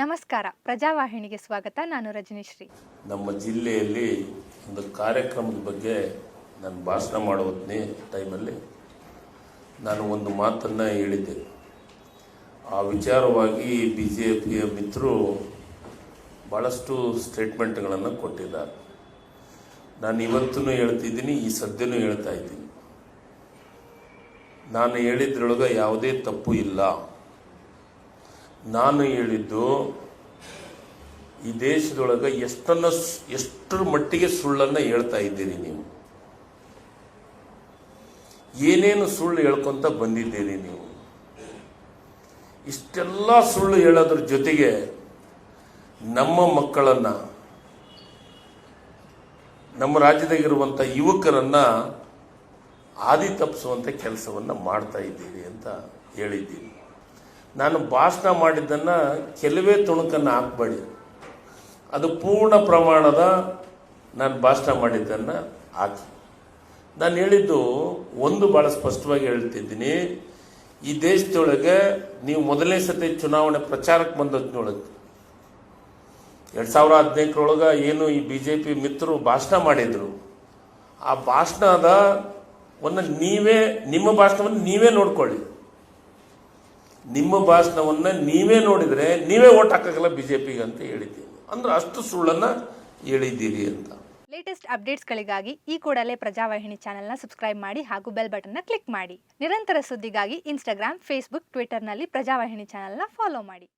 ನಮಸ್ಕಾರ. ಪ್ರಜಾವಾಹಿನಿಗೆ ಸ್ವಾಗತ. ನಾನು ರಜನೀಶ್ರೀ. ನಮ್ಮ ಜಿಲ್ಲೆಯಲ್ಲಿ ಒಂದು ಕಾರ್ಯಕ್ರಮದ ಬಗ್ಗೆ ನಾನು ಭಾಷಣ ಮಾಡೋ ಹೊತ್ನೇ ಟೈಮಲ್ಲಿ ನಾನು ಒಂದು ಮಾತನ್ನು ಹೇಳಿದ್ದೆ. ಆ ವಿಚಾರವಾಗಿ ಬಿ ಜೆ ಪಿಯ ಮಿತ್ರರು ಭಾಳಷ್ಟು ಸ್ಟೇಟ್ಮೆಂಟ್ಗಳನ್ನು ಕೊಟ್ಟಿದ್ದಾರೆ. ನಾನು ಇವತ್ತೂ ಹೇಳ್ತಿದ್ದೀನಿ, ಈ ಸದ್ಯನೂ ಹೇಳ್ತಾ ಇದ್ದೀನಿ. ನಾನು ಹೇಳಿದ್ರೊಳಗೆ ಯಾವುದೇ ತಪ್ಪು ಇಲ್ಲ. ನಾನು ಹೇಳಿದ್ದು, ಈ ದೇಶದೊಳಗೆ ಎಷ್ಟನ್ನ ಎಷ್ಟರ ಮಟ್ಟಿಗೆ ಸುಳ್ಳನ್ನು ಹೇಳ್ತಾ ಇದ್ದೀರಿ ನೀವು? ಏನೇನು ಸುಳ್ಳು ಹೇಳ್ಕೊಂತ ಬಂದಿದ್ದೀರಿ ನೀವು? ಇಷ್ಟೆಲ್ಲ ಸುಳ್ಳು ಹೇಳೋದ್ರ ಜೊತೆಗೆ ನಮ್ಮ ಮಕ್ಕಳನ್ನ, ನಮ್ಮ ರಾಜ್ಯದಾಗಿರುವಂಥ ಯುವಕರನ್ನ ಹಾದಿ ತಪ್ಪಿಸುವಂಥ ಕೆಲಸವನ್ನು ಮಾಡ್ತಾ ಇದ್ದೀರಿ ಅಂತ ಹೇಳಿದ್ದೀನಿ. ನಾನು ಭಾಷಣ ಮಾಡಿದ್ದನ್ನು ಕೆಲವೇ ತುಣುಕನ್ನು ಹಾಕಬೇಡಿ. ಅದು ಪೂರ್ಣ ಪ್ರಮಾಣದ ನಾನು ಭಾಷಣ ಮಾಡಿದ್ದನ್ನು ಹಾಕಿ. ನಾನು ಹೇಳಿದ್ದು ಒಂದು ಭಾಳ ಸ್ಪಷ್ಟವಾಗಿ ಹೇಳ್ತಿದ್ದೀನಿ. ಈ ದೇಶದೊಳಗೆ ನೀವು ಮೊದಲನೇ ಸತಿ ಚುನಾವಣೆ ಪ್ರಚಾರಕ್ಕೆ ಬಂದದ್ನೊಳಗೆ ಎರಡು ಸಾವಿರ ಹದಿನೆಂಟರೊಳಗೆ ಏನು ಈ ಬಿ ಜೆ ಪಿ ಮಿತ್ರರು ಭಾಷಣ ಮಾಡಿದರು. ಆ ಭಾಷಣದ ಒಂದು ನೀವೇ, ನಿಮ್ಮ ಭಾಷಣವನ್ನು ನೀವೇ ನೋಡ್ಕೊಳ್ಳಿ. ನಿಮ್ಮ ಭಾಷಣವನ್ನು ನೀವೇ ನೋಡಿದರೆ ನೀವೇ ಓಟ್ ಹಾಕಲ್ಲ ಬಿ ಜೆ ಅಂತ ಹೇಳಿದ್ದೀನಿ ಅಂದ್ರೆ ಅಷ್ಟು ಸುಳ್ಳನ್ನು ಹೇಳಿದ್ದೀರಿ ಅಂತ. ಲೇಟೆಸ್ಟ್ ಅಪ್ಡೇಟ್ಸ್ಗಳಿಗಾಗಿ ಈ ಕೂಡಲೇ ಪ್ರಜಾವಾಹಿನಿ ಚಾನೆಲ್ನ ಸಬ್ಸ್ಕ್ರೈಬ್ ಮಾಡಿ ಹಾಗೂ ಬೆಲ್ ಬಟನ್ನ ಕ್ಲಿಕ್ ಮಾಡಿ. ನಿರಂತರ ಸುದ್ದಿಗಾಗಿ ಇನ್ಸ್ಟಾಗ್ರಾಮ್ ಫೇಸ್ಬುಕ್ ಟ್ವಿಟರ್ನಲ್ಲಿ ಪ್ರಜಾವಾಹಿನಿ ಚಾನೆಲ್ನ ಫಾಲೋ ಮಾಡಿ.